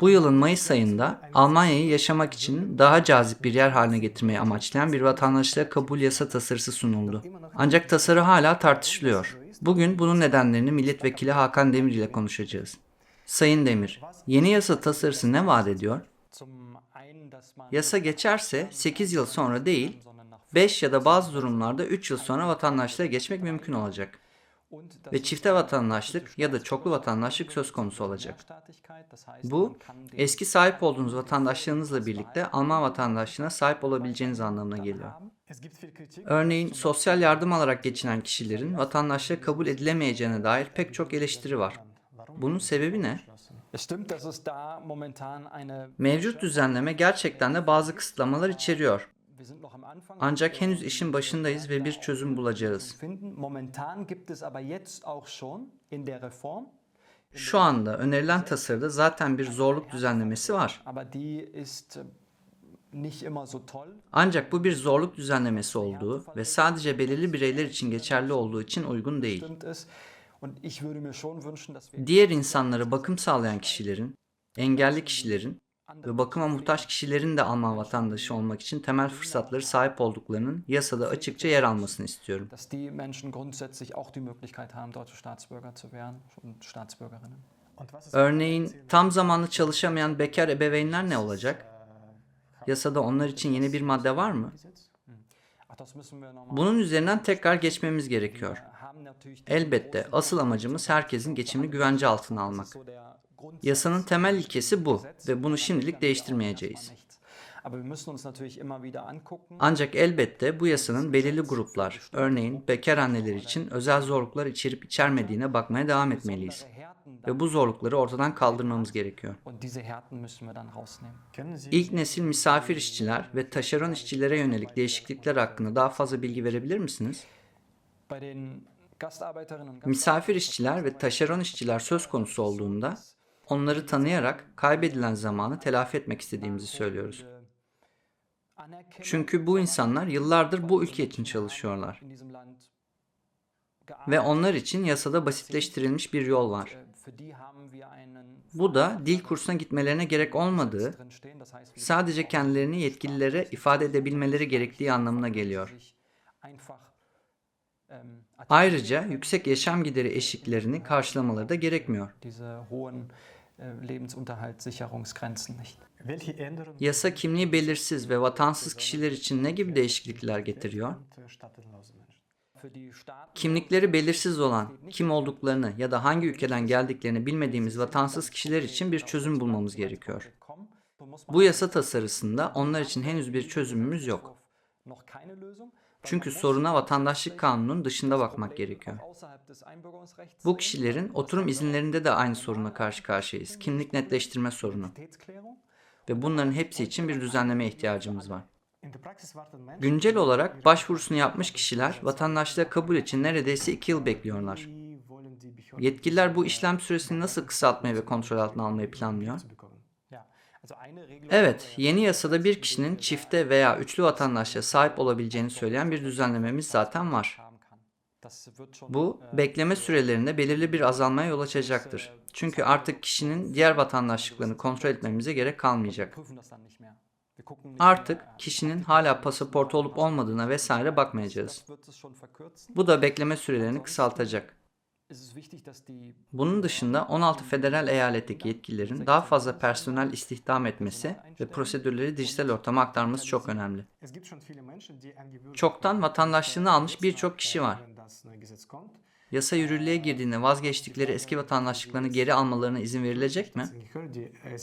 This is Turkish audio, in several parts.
Bu yılın Mayıs ayında Almanya'yı yaşamak için daha cazip bir yer haline getirmeyi amaçlayan bir vatandaşlığa kabul yasa tasarısı sunuldu. Ancak tasarı hala tartışılıyor. Bugün bunun nedenlerini milletvekili Hakan Demir ile konuşacağız. Sayın Demir, yeni yasa tasarısı ne vaat ediyor? Yasa geçerse 8 yıl sonra değil, 5 ya da bazı durumlarda 3 yıl sonra vatandaşlığa geçmek mümkün olacak. Ve çifte vatandaşlık ya da çoklu vatandaşlık söz konusu olacak. Bu, eski sahip olduğunuz vatandaşlığınızla birlikte Alman vatandaşlığına sahip olabileceğiniz anlamına geliyor. Örneğin sosyal yardım alarak geçinen kişilerin vatandaşlığa kabul edilemeyeceğine dair pek çok eleştiri var. Bunun sebebi ne? Mevcut düzenleme gerçekten de bazı kısıtlamalar içeriyor. Ancak henüz işin başındayız ve bir çözüm bulacağız. Şu anda önerilen tasarıda zaten bir zorluk düzenlemesi var. äh. Ancak bu bir zorluk düzenlemesi olduğu ve sadece belirli bireyler için geçerli olduğu için uygun değil. Diğer insanlara bakım sağlayan kişilerin, engelli kişilerin ve bakıma muhtaç kişilerin de Alman vatandaşı olmak için temel fırsatları sahip olduklarının yasada açıkça yer almasını istiyorum. Örneğin tam zamanlı çalışamayan bekar ebeveynler ne olacak? Yasada onlar için yeni bir madde var mı? Hm. Bunun üzerinden tekrar geçmemiz gerekiyor. Elbette asıl amacımız herkesin geçimini güvence altına almak. Yasanın temel ilkesi bu ve bunu şimdilik değiştirmeyeceğiz. Ancak elbette bu yasanın belirli gruplar, örneğin bekar anneler için özel zorluklar içerip içermediğine bakmaya devam etmeliyiz. Ve bu zorlukları ortadan kaldırmamız gerekiyor. İlk nesil misafir işçiler ve taşeron işçilere yönelik değişiklikler hakkında daha fazla bilgi verebilir misiniz? Misafir işçiler ve taşeron işçiler söz konusu olduğunda onları tanıyarak kaybedilen zamanı telafi etmek istediğimizi söylüyoruz. Çünkü bu insanlar yıllardır bu ülke için çalışıyorlar ve onlar için yasada basitleştirilmiş bir yol var. Bu da dil kursuna gitmelerine gerek olmadığı, sadece kendilerini yetkililere ifade edebilmeleri gerektiği anlamına geliyor. Ayrıca yüksek yaşam gideri eşiklerini karşılamaları da gerekmiyor. Äh, Yasa kimliği belirsiz ve vatansız kişiler için ne gibi değişiklikler getiriyor? Kimlikleri belirsiz olan, kim olduklarını ya da hangi ülkeden geldiklerini bilmediğimiz vatansız kişiler için bir çözüm bulmamız gerekiyor. Bu yasa tasarısında onlar için henüz bir çözümümüz yok. Çünkü soruna vatandaşlık kanunun dışında bakmak gerekiyor. Bu kişilerin oturum izinlerinde de aynı soruna karşı karşıyayız. Kimlik netleştirme sorunu. Ve bunların hepsi için bir düzenlemeye ihtiyacımız var. Güncel olarak başvurusunu yapmış kişiler vatandaşlığa kabul için neredeyse 2 yıl bekliyorlar. Yetkililer bu işlem süresini nasıl kısaltmayı ve kontrol altına almayı planlıyor? Evet, yeni yasada bir kişinin çifte veya üçlü vatandaşlığa sahip olabileceğini söyleyen bir düzenlememiz zaten var. Bu, bekleme sürelerinde belirli bir azalmaya yol açacaktır. Çünkü artık kişinin diğer vatandaşlıklarını kontrol etmemize gerek kalmayacak. Artık kişinin hala pasaportu olup olmadığına vesaire bakmayacağız. Bu da bekleme sürelerini kısaltacak. Bunun dışında 16 federal eyaletteki yetkililerin daha fazla personel istihdam etmesi ve prosedürleri dijital ortama aktarması çok önemli. Es gibt schon viele Menschen, die angewöhnt Çoktan vatandaşlığını almış birçok kişi var. Yasa yürürlüğe girdiğinde vazgeçtikleri eski vatandaşlıklarını geri almalarına izin verilecek mi? Äh,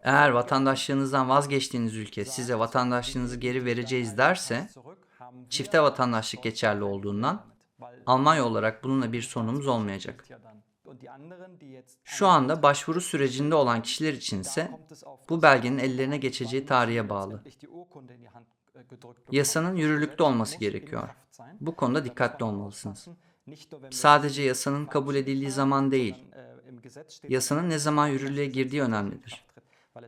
Eğer vatandaşlığınızdan vazgeçtiğiniz ülke size vatandaşlığınızı geri vereceğiz derse, çifte vatandaşlık geçerli olduğundan Almanya olarak bununla bir sorunumuz olmayacak. Şu anda başvuru sürecinde olan kişiler için ise bu belgenin ellerine geçeceği tarihe bağlı. Yasanın yürürlükte olması gerekiyor. Bu konuda dikkatli olmalısınız. Sadece yasanın kabul edildiği zaman değil, yasanın ne zaman yürürlüğe girdiği önemlidir.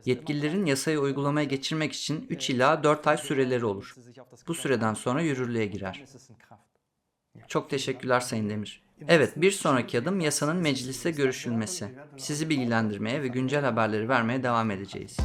Yetkililerin yasayı uygulamaya geçirmek için 3 ila 4 ay süreleri olur. Bu süreden sonra yürürlüğe girer. Çok teşekkürler Sayın Demir. Evet, bir sonraki adım yasanın mecliste görüşülmesi. Sizi bilgilendirmeye ve güncel haberleri vermeye devam edeceğiz.